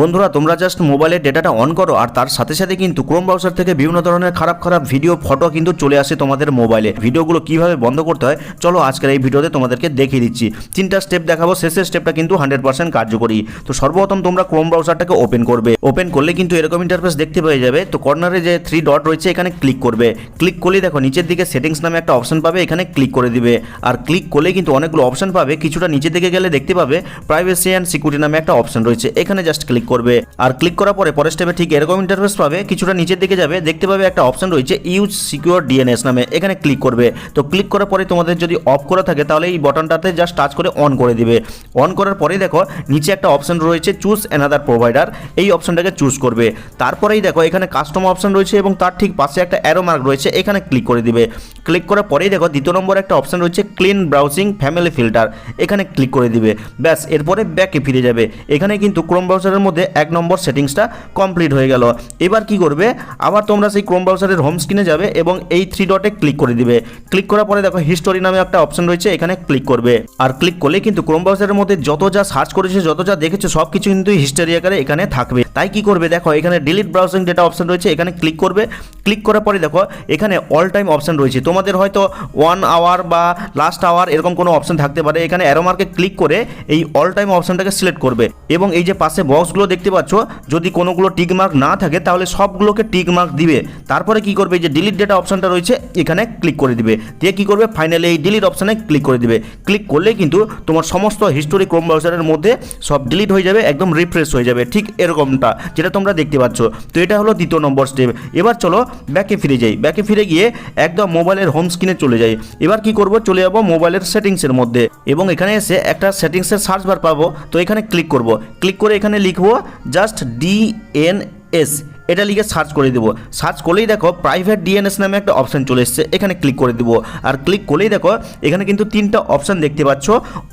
বন্ধুরা, তোমরা জাস্ট মোবাইলের ডেটাটা অন করো আর তার সাথে সাথে কিন্তু ক্রোম ব্রাউজার থেকে বিভিন্ন ধরনের খারাপ খারাপ ভিডিও ফটো কিন্তু চলে আসে তোমাদের মোবাইলে ভিডিওগুলো কীভাবে বন্ধ করতে হয়, চলো আজকের এই ভিডিওতে তোমাদেরকে দেখিয়ে দিচ্ছি। তিনটা স্টেপ দেখাবো, শেষের স্টেপটা কিন্তু হান্ড্রেড পার্সেন্ট কার্যকরী। তো সর্বপ্রথম তোমরা ক্রোম ব্রাউজারটাকে ওপেন করবে। ওপেন করলে কিন্তু এরকম ইন্টারফেস দেখতে পেয়ে যাবে। তো কর্নারে যে থ্রি ডট রয়েছে, এখানে ক্লিক করবে। ক্লিক করলেই দেখো, নিচের দিকে সেটিংস নামে একটা অপশন পাবে, এখানে ক্লিক করে দিবে। আর ক্লিক করলে কিন্তু অনেকগুলো অপশন পাবে, কিছুটা নিচের দিকে গেলে দেখতে পাবে প্রাইভেসি অ্যান্ড সিকিউরিটি নামে একটা অপশন রয়েছে। এখানে জাস্ট ক্লিক করবে। আর ক্লিক করার পরে পরের স্টেপে ঠিক এরকম ইন্টারফেস পাবে, কিছুটা নিচের দিকে যাবে, দেখতে পাবে একটা অপশন রয়েছে ইউজ সিকিউর ডিএনএস নামে, এখানে ক্লিক করবে। তো ক্লিক করার পরে তোমাদের যদি অফ করা থাকে, তাহলে এই বটনটাতে জাস্ট টাচ করে অন করে দিবে। অন করার পরেই দেখো, নিচে একটা অপশন রয়েছে চুজ অ্যানাদার প্রোভাইডার এই অপশনটাকে চুজ করবে। তারপরেই দেখো, এখানে কাস্টম অপশন রয়েছে এবং তার ঠিক পাশে একটা অ্যারো মার্ক রয়েছে, এখানে ক্লিক করে দিবে। ক্লিক করার পরেই দেখো, দ্বিতীয় নম্বর একটা অপশন রয়েছে ক্লিন ব্রাউজিং ফ্যামিলি ফিল্টার এখানে ক্লিক করে দিবে। ব্যাস, এরপরে ব্যাকে ফিরে যাবে। এখানে কিন্তু ক্রোম ব্রাউজারের মধ্যে এক নম্বর সেটিংসটা কমপ্লিট হয়ে গেল। এবার কি করবে? আবার তোমরা সেই ক্রোম ব্রাউজারের হোম স্ক্রিনে যাবে এবং এই থ্রি ডটে ক্লিক করে দিবে। ক্লিক করার পরে দেখো হিস্টোরি নামে একটা অপশন রয়েছে, এখানে ক্লিক করবে। আর ক্লিক করলে কিন্তু ক্রোম ব্রাউজারের মধ্যে যত যা সার্চ করেছে, যত যা দেখেছ সব কিছু কিন্তু হিস্টোরি আকারে এখানে থাকবে। তাই কি করবে? দেখো এখানে ডিলিট ব্রাউজিং যেটা অপশন রয়েছে, এখানে ক্লিক করবে। ক্লিক করার পরে দেখো এখানে অল টাইম অপশন রয়েছে। তোমাদের হয়তো ওয়ান আওয়ার বা লাস্ট আওয়ার এরকম কোনো অপশন থাকতে পারে। এখানে অ্যারো মার্কে ক্লিক করে এই অল টাইম অপশনটাকে সিলেক্ট করবে। এবং এই যে পাশে বক্সগুলো দেখতে পাচ্ছ। যদি কোনোগুলো টিকমার্ক না থাকে, তাহলে সবগুলোকে টিকমার্ক দিবে। তারপরে কি করবে? যে ডিলিট ডেটা অপশানটা রয়েছে, এখানে ক্লিক করে দিবে। দিয়ে কি করবে? ফাইনালি এই ডিলিট অপশানে ক্লিক করে দিবে। ক্লিক করলে কিন্তু তোমার সমস্ত হিস্টোরি ক্রোম ব্রাউজারের মধ্যে সব ডিলিট হয়ে যাবে, একদম রিফ্রেশ হয়ে যাবে। ঠিক এরকমটা, যেটা তোমরা দেখতে পাচ্ছ। তো এটা হলো দ্বিতীয় নম্বর স্টেপ এবার চলো ব্যাকে ফিরে যাই। ব্যাকে ফিরে গিয়ে একদম মোবাইলের হোম স্ক্রিনে চলে যাই। এবার কি করব? চলে যাব মোবাইলের সেটিংসের মধ্যে। এবং এখানে এসে একটা সেটিংসের সার্চ বার পাবো। তো এখানে ক্লিক করব। ক্লিক করে এখানে লিখব জাস্ট ডিএনএস এটা লিখে সার্চ করে দেবো। সার্চ করলেই দেখো প্রাইভেট ডিএনএস নামে একটা অপশান চলে এসছে। এখানে ক্লিক করে দেবো। আর ক্লিক করলেই দেখো এখানে কিন্তু তিনটা অপশান দেখতে পাচ্ছ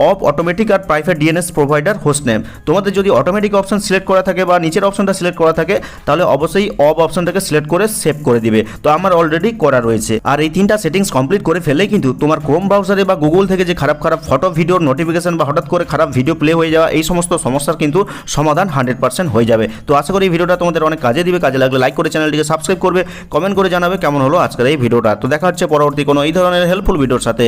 অফ অটোমেটিক আর private DNS provider host name তোমাদের যদি অটোমেটিক অপশান সিলেক্ট করা থাকে বা নিচের অপশনটা সিলেক্ট করা থাকে, তাহলে অবশ্যই অফ অপশনটাকে সিলেক্ট করে সেভ করে দিবে। তো আমার অলরেডি করা রয়েছে। আর এই তিনটা সেটিংস কমপ্লিট করে ফেলে কিন্তু তোমার ক্রোম ব্রাউজারে বা গুগল থেকে যে খারাপ খারাপ ফটো ভিডিওর নোটিফিকেশন বা হঠাৎ করে খারাপ ভিডিও প্লে হয়ে যাওয়া, এই সমস্ত সমস্যার কিন্তু সমাধান হান্ড্রেড পার্সেন্ট হয়ে যাবে। তো আশা করি এই ভিডিওটা তোমাদের অনেক কাজে দিবে। কাজে লাগলে লাইক করে চ্যানেলটিকে সাবস্ক্রাইব করবে কমেন্ট করে জানাবে কেমন হলো আজকের এই ভিডিওটা। তো দেখা হচ্ছে পরবর্তী কোনো এই ধরনের হেল্পফুল ভিডিওর সাথে।